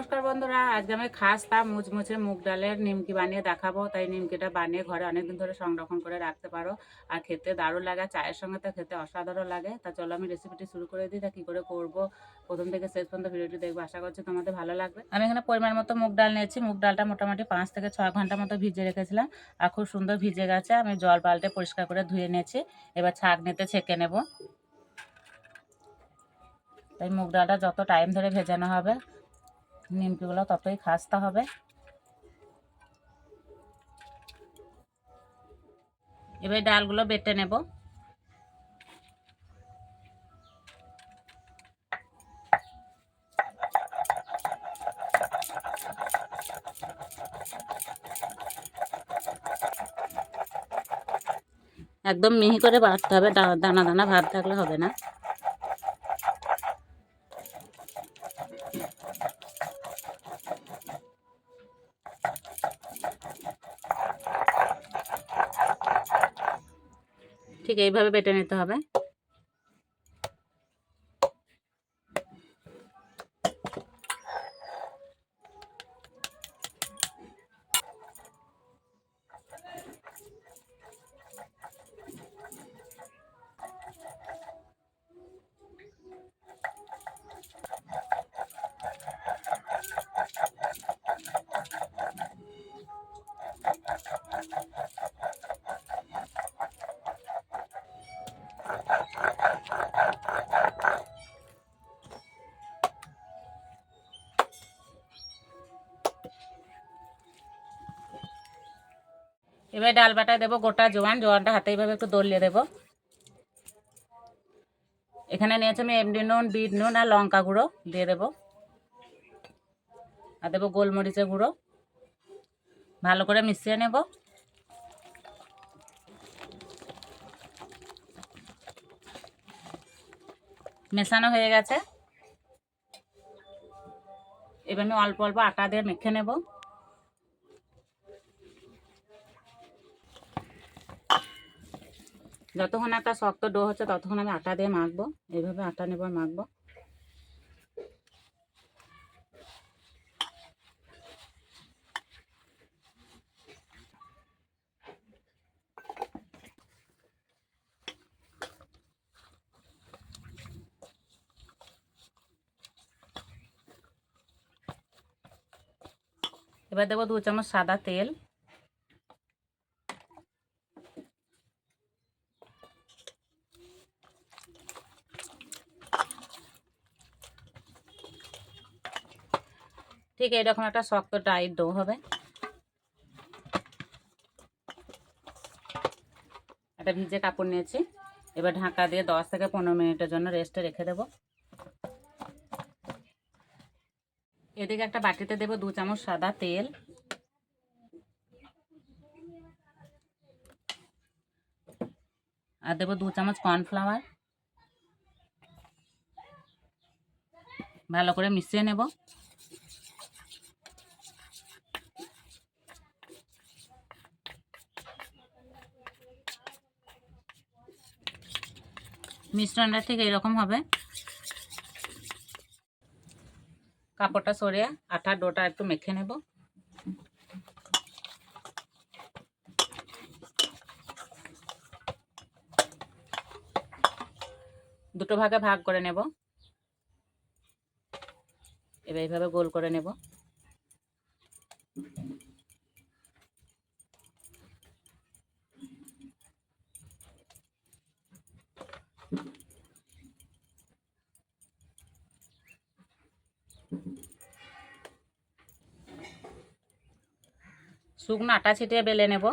নমস্কার বন্ধুরা, আজকে আমি খাস্তা, মুচমুচে মুগ ডালের নিমকি বানিয়ে দেখাবো। তাই নিমকিটা বানিয়ে ঘরে অনেকদিন ধরে সংরক্ষণ করে রাখতে পারো। আর খেতে দারুণ লাগে, চায়ের সঙ্গে তো খেতে অসাধারণ লাগে। তা চলো আমি রেসিপিটি শুরু করে দিই, তা কী করে করব? প্রথম থেকে শেষ পর্যন্ত ভিডিওটি দেখব, আশা করছি তোমাদের ভালো লাগবে। আমি এখানে পরিমাণ মতো মুগ ডাল নিয়েছি। মুগ ডালটা মোটামুটি পাঁচ থেকে ছয় ঘণ্টা মতো ভিজে রেখেছিলাম। আর খুব সুন্দর ভিজে গেছে। আমি জল পাল্টে পরিষ্কার করে ধুয়ে নিয়েছি। এবার ছাঁক নিতে ছেঁকে নেব। তাই মুগ ডালটা যত টাইম ধরে ভেজানো হবে নিমকিগুলো ততই খাসতে হবে। এবার ডালগুলো বেটে নেব। একদম মিহি করে বাটতে হবে। দানা দানা ভাত থাকলে হবে না। ঠিক এইভাবে বেটে নিতে হবে। এবার ডাল বাটায় দেবো, গোটা জোয়ান, জোয়ানটা হাতে এইভাবে একটু দলিয়ে দেবো। এখানে নিয়েছি আমি এমডি নুন, বিট নুন আর লঙ্কা গুঁড়ো দিয়ে দেবো। আর দেবো গোলমরিচের গুঁড়ো। ভালো করে মিশিয়ে নেব। মেশানো হয়ে গেছে। এবার আমি অল্প অল্প আটা দিয়ে মেখে নেব। যতক্ষণ একটা শক্ত ডো হচ্ছে, ততক্ষণ আমি আটা দিয়ে মাখবো। এইভাবে আটা নেব মাখবো। এবার দেবো দু চামচ সাদা তেল। ঠিক এরকম একটা শক্ত টাইট ডো হবে। একটা ভিজে কাপড় নিয়েছি। এবার ঢাকা দিয়ে দশ থেকে পনেরো মিনিটের জন্য রেস্টে রেখে দেবো। এদিকে একটা বাটিতে দেবো দু চামচ সাদা তেল। আর দেবো দু চামচ কর্নফ্লাওয়ার। ভালো করে মিশিয়ে নেব। মিশ্রণটা ঠিক এরকম হবে। কাপড়টা সরিয়ে আটার ডোটা একটু মেখে নেব। দুটো ভাগে ভাগ করে নেব। এবার এইভাবে গোল করে নেব। শুকনো আটা ছিটিয়ে বেলে নেব।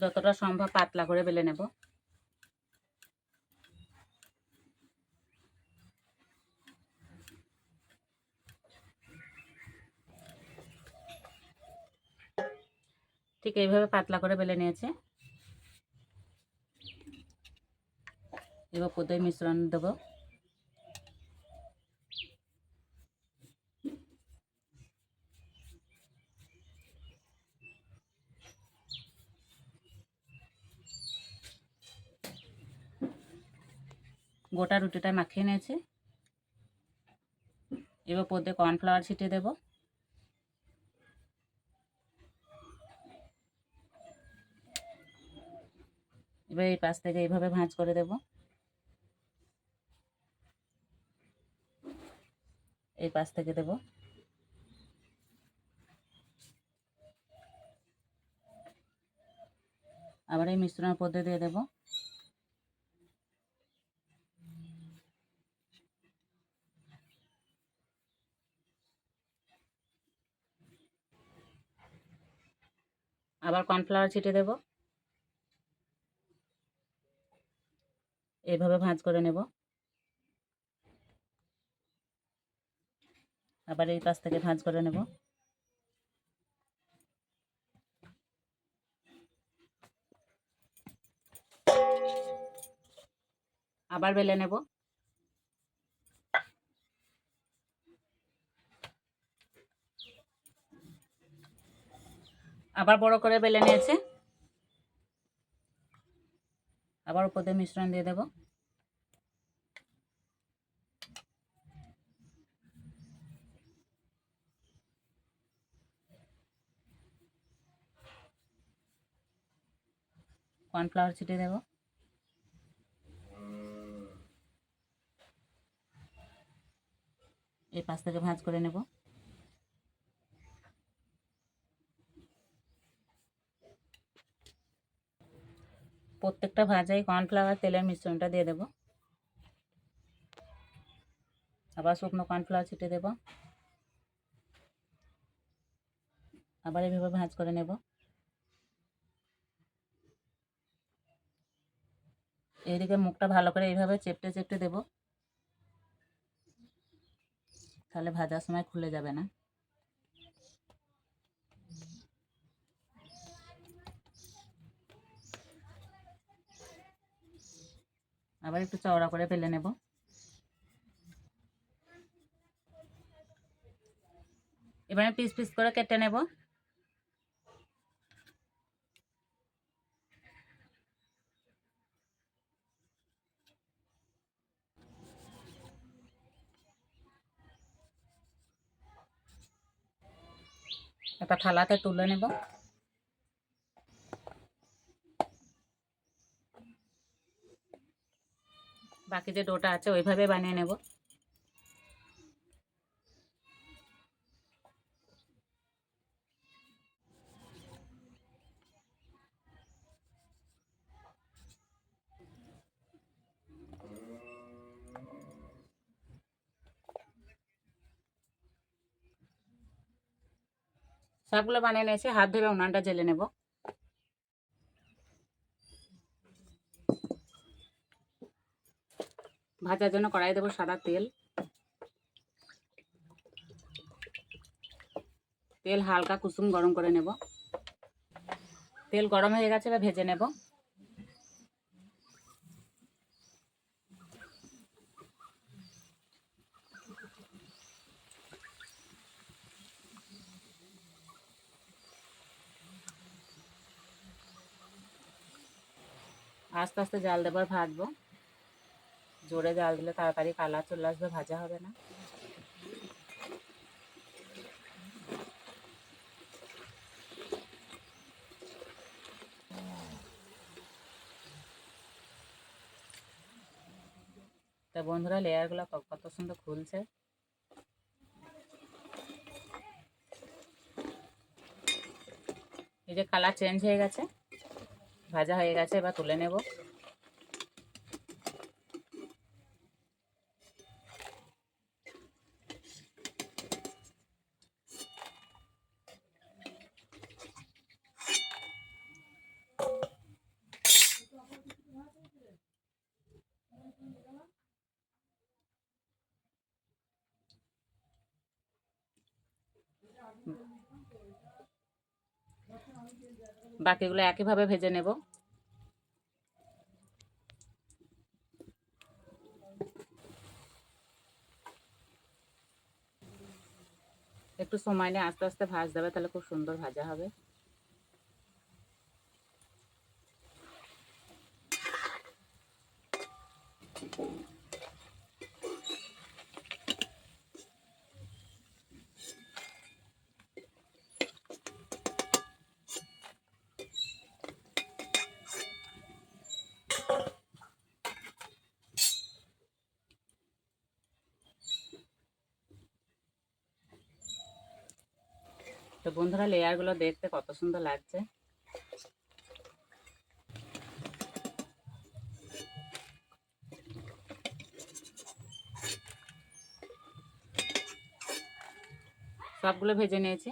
যতটা সম্ভব পাতলা করে বেলে নেব। ঠিক এইভাবে পাতলা করে বেলে নিয়েছে। দিব কদই মিশ্রণ দেব গোটা রুটিটা মাখিয়ে নিয়েছি এবার পদে কর্নফ্লাওয়ার ছিটিয়ে দেব এবার এই পাশ থেকে এইভাবে ভাঁজ করে দেবো এই পাশ থেকে দেব। আবার এই মিশ্রণের পদ্মে দিয়ে দেবো। আবার কর্নফ্লাওয়ার ছিটে দেব। এইভাবে ভাঁজ করে নেব। আবার এই পাশ থেকে ভাঁজ করে নেব। আবার বেলে নেব। আবার বড় করে বেলে নিয়েছে। আবার উপর মিশ্রণ দিয়ে দেব। কর্নফ্লাওয়ার ছিটিয়ে দেব। এই পাশ থেকে ভাঁজ করে নেব। প্রত্যেকটা ভাজাই কর্নফ্লাওয়ার তেলের মিশ্রণটা দিয়ে দেব। আবার শুকনো কর্নফ্লাওয়ার ছিটিয়ে দেব। আবার এভাবে ভাঁজ করে নেব। এইদিকে মুখটা ভালো করে এইভাবে চেপটে চেপটে দেব। তাহলে ভাজার সময় খুলে যাবে না। আবার একটু চওড়া করে ফেলে নেব। এবারে পিস পিস করে কেটে নেব। একটা থালাতে তুলে নেব। বাকি যে ডোটা আছে ওইভাবে বানিয়ে নেব। সবগুলো বানিয়ে নিয়েছি, হাত ধরে উনানটা জেলে নেব। ভাজার জন্য কড়াই দেবো সাদা তেল। তেল হালকা কুসুম গরম করে নেব। তেল গরম হয়ে গেছে, এবার ভেজে নেব। আস্তে আস্তে জাল দেবার ভাজবো। জোরে জাল দিলে তাড়াতাড়ি কালার চলে আসবে, ভাজা হবে না। তা বন্ধুরা, লেয়ারগুলো কত সুন্দর খুলছে। এই যে কালার চেঞ্জ হয়ে গেছে। ভাজা হয়ে গেছে এবার তুলে নেব। বাকিগুলো একইভাবে ভেজে নেব। একটু সময় নিয়ে আস্তে আস্তে ভাজ দেবে তাহলে খুব সুন্দর ভাজা হবে। তো বন্ধুরা লেয়ারগুলো দেখতে কত সুন্দর লাগছে। সবগুলো ভেজে নিয়েছি।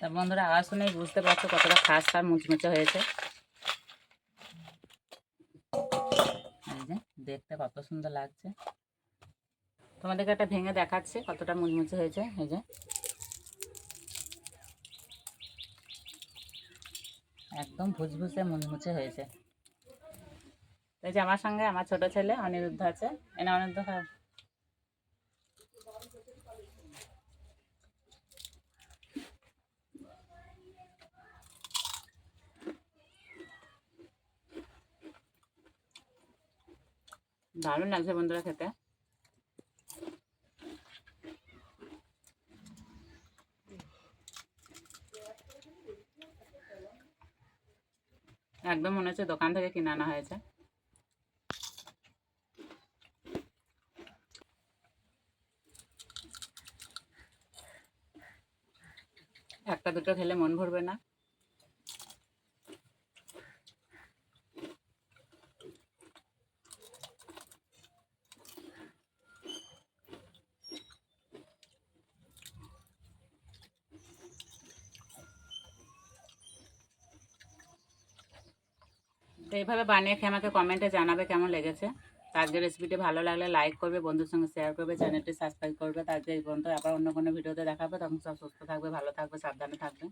তা বন্ধুরা, আওয়াজ শুনেই বুঝতে পারছ কতটা খাস্তা আর মুচমুচে হয়েছে। দেখতে কত সুন্দর লাগছে। তোমাদেরকে একটা ভেঙে দেখাচ্ছে, কতটা মুচমুচে হয়েছে, এই যে। একদম ভুজভুজে মুচমুচে হয়েছে। এই যে আমার সঙ্গে আমার ছোট ছেলে অনিরুদ্ধ আছে। এনে অনিরুদ্ধ, খাও। দারুণ লাগছে বন্ধুরা খেতে। একদম মনে হচ্ছে দোকান থেকে কিনে আনা হয়েছে। একটা দুটো খেলে মন ভরবে না। তো এইভাবে বানিয়ে খেয়ে আমাকে কমেন্টে জানাবে কেমন লেগেছে। তো আজকের রেসিপিটি ভালো লাগলে লাইক করবে, বন্ধুর সঙ্গে শেয়ার করবে চ্যানেলটি সাবস্ক্রাইব করবে। তো আজকে এই পর্যন্ত আবার অন্য কোনো ভিডিওতে দেখাবে। তখন সব সুস্থ থাকবে, ভালো থাকবে, সাবধানে থাকবে।